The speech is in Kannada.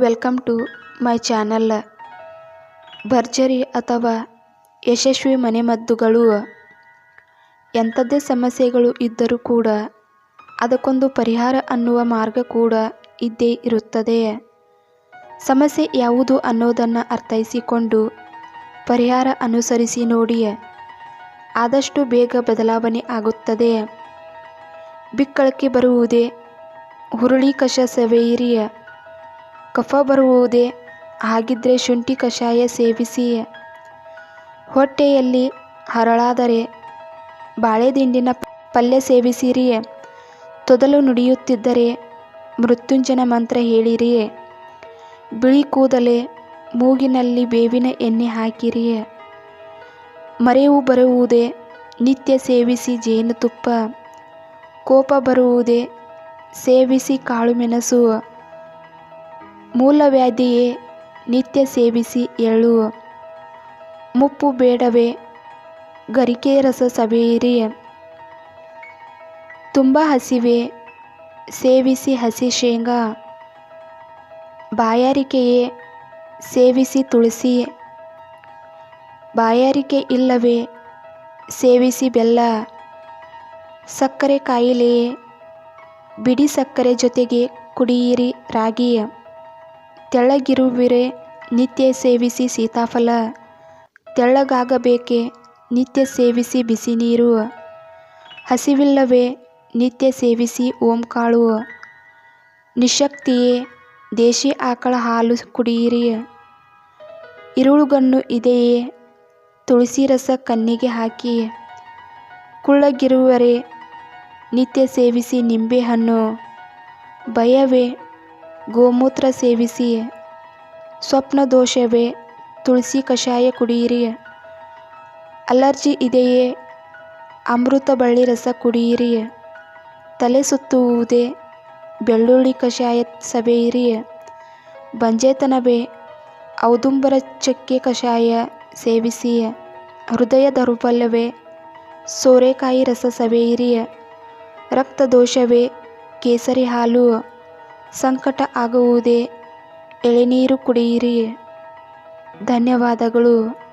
ವೆಲ್ಕಮ್ ಟು ಮೈ ಚಾನಲ್ ಭರ್ಜರಿ ಅಥವಾ ಯಶಸ್ವಿ ಮನೆಮದ್ದುಗಳು. ಎಂಥದ್ದೇ ಸಮಸ್ಯೆಗಳು ಇದ್ದರೂ ಕೂಡ ಅದಕ್ಕೊಂದು ಪರಿಹಾರ ಅನ್ನುವ ಮಾರ್ಗ ಕೂಡ ಇದ್ದೇ ಇರುತ್ತದೆ. ಸಮಸ್ಯೆ ಯಾವುದು ಅನ್ನೋದನ್ನು ಅರ್ಥೈಸಿಕೊಂಡು ಪರಿಹಾರ ಅನುಸರಿಸಿ ನೋಡಿ. ಆದಷ್ಟು ಬೇಗ ಬದಲಾವಣೆ ಆಗುತ್ತದೆ. ಬಿಕ್ಕಳಕ್ಕೆ ಬರುವುದೇ ಹುರುಳಿ ಕಷ ಸವೆಯಿರಿ ಕಫ ಬರುವುದೇ? ಹಾಗಿದ್ರೆ ಶುಂಠಿ ಕಷಾಯ ಸೇವಿಸಿ ಹೊಟ್ಟೆಯಲ್ಲಿ ಹರಳಾದರೆ ಬಾಳೆದಿಂಡಿನ ಪಲ್ಯ ಸೇವಿಸಿರಿ ತೊದಲು ನುಡಿಯುತ್ತಿದ್ದರೆ ಮೃತ್ಯುಂಜನ ಮಂತ್ರ ಹೇಳಿರಿ ಬಿಳಿ ಕೂದಲೆ ಮೂಗಿನಲ್ಲಿ ಬೇವಿನ ಎಣ್ಣೆ ಹಾಕಿರಿ ಮರೆವು ಬರುವುದೇ ನಿತ್ಯ ಸೇವಿಸಿ ಜೇನುತುಪ್ಪ? ಕೋಪ ಬರುವುದೇ ಸೇವಿಸಿ ಕಾಳುಮೆಣಸು? ಮೂಲವ್ಯಾಧಿಯೇ ನಿತ್ಯ ಸೇವಿಸಿ ಎಳ್ಳು ಮುಪ್ಪು ಬೇಡವೇ, ಗರಿಕೆ ರಸ ಸವೆಯಿರಿ. ತುಂಬ ಹಸಿವೆ, ಸೇವಿಸಿ ಹಸಿ ಶೇಂಗಾ. ಬಾಯಾರಿಕೆಯೇ, ಸೇವಿಸಿ ತುಳಸಿ. ಬಾಯಾರಿಕೆ ಇಲ್ಲವೇ, ಸೇವಿಸಿ ಬೆಲ್ಲ. ಸಕ್ಕರೆ ಕಾಯಿಲೆಯೇ, ಬಿಡಿ ಸಕ್ಕರೆ ಜೊತೆಗೆ ಕುಡಿಯಿರಿ ರಾಗಿ. ತೆಳ್ಳಗಿರುವಿರೆ ನಿತ್ಯ ಸೇವಿಸಿ ಸೀತಾಫಲ. ತೆಳ್ಳಗಾಗಬೇಕೆ ನಿತ್ಯ ಸೇವಿಸಿ ಬಿಸಿ ನೀರು ಹಸಿವಿಲ್ಲವೇ ನಿತ್ಯ ಸೇವಿಸಿ ಓಂಕಾಳು. ನಿಶಕ್ತಿಯೇ ದೇಶಿ ಆಕಳ ಹಾಲು ಕುಡಿಯಿರಿ. ಇರುಳುಗಣ್ಣು ಇದೆಯೇ ತುಳಸಿ ರಸ ಕಣ್ಣಿಗೆ ಹಾಕಿ. ಕುಳ್ಳಗಿರುವರೆ ನಿತ್ಯ ಸೇವಿಸಿ ನಿಂಬೆಹಣ್ಣು. ಭಯವೇ ಗೋಮೂತ್ರ ಸೇವಿಸಿ ಸ್ವಪ್ನ ದೋಷವೇ? ತುಳಸಿ ಕಷಾಯ ಕುಡಿಯಿರಿ ಅಲರ್ಜಿ ಇದೆಯೇ? ಅಮೃತ ಬಳ್ಳಿ ರಸ ಕುಡಿಯಿರಿ ತಲೆ ಸುತ್ತುವುದೇ? ಬೆಳ್ಳುಳ್ಳಿ ಕಷಾಯ ಸವೆಯಿರಿ ಬಂಜೇತನವೇ? ಔದುಂಬರ ಚಕ್ಕೆ ಕಷಾಯ ಸೇವಿಸಿ ಹೃದಯ ದೌರ್ಬಲ್ಯವೇ? ಸೋರೆಕಾಯಿ ರಸ ಸವೆಯಿರಿ ರಕ್ತ ದೋಷವೇ? ಕೇಸರಿ ಹಾಲು ಸಂಕಟ ಆಗುವುದೇ ಎಳೆನೀರು ಕುಡಿಯಿರಿ. ಧನ್ಯವಾದಗಳು.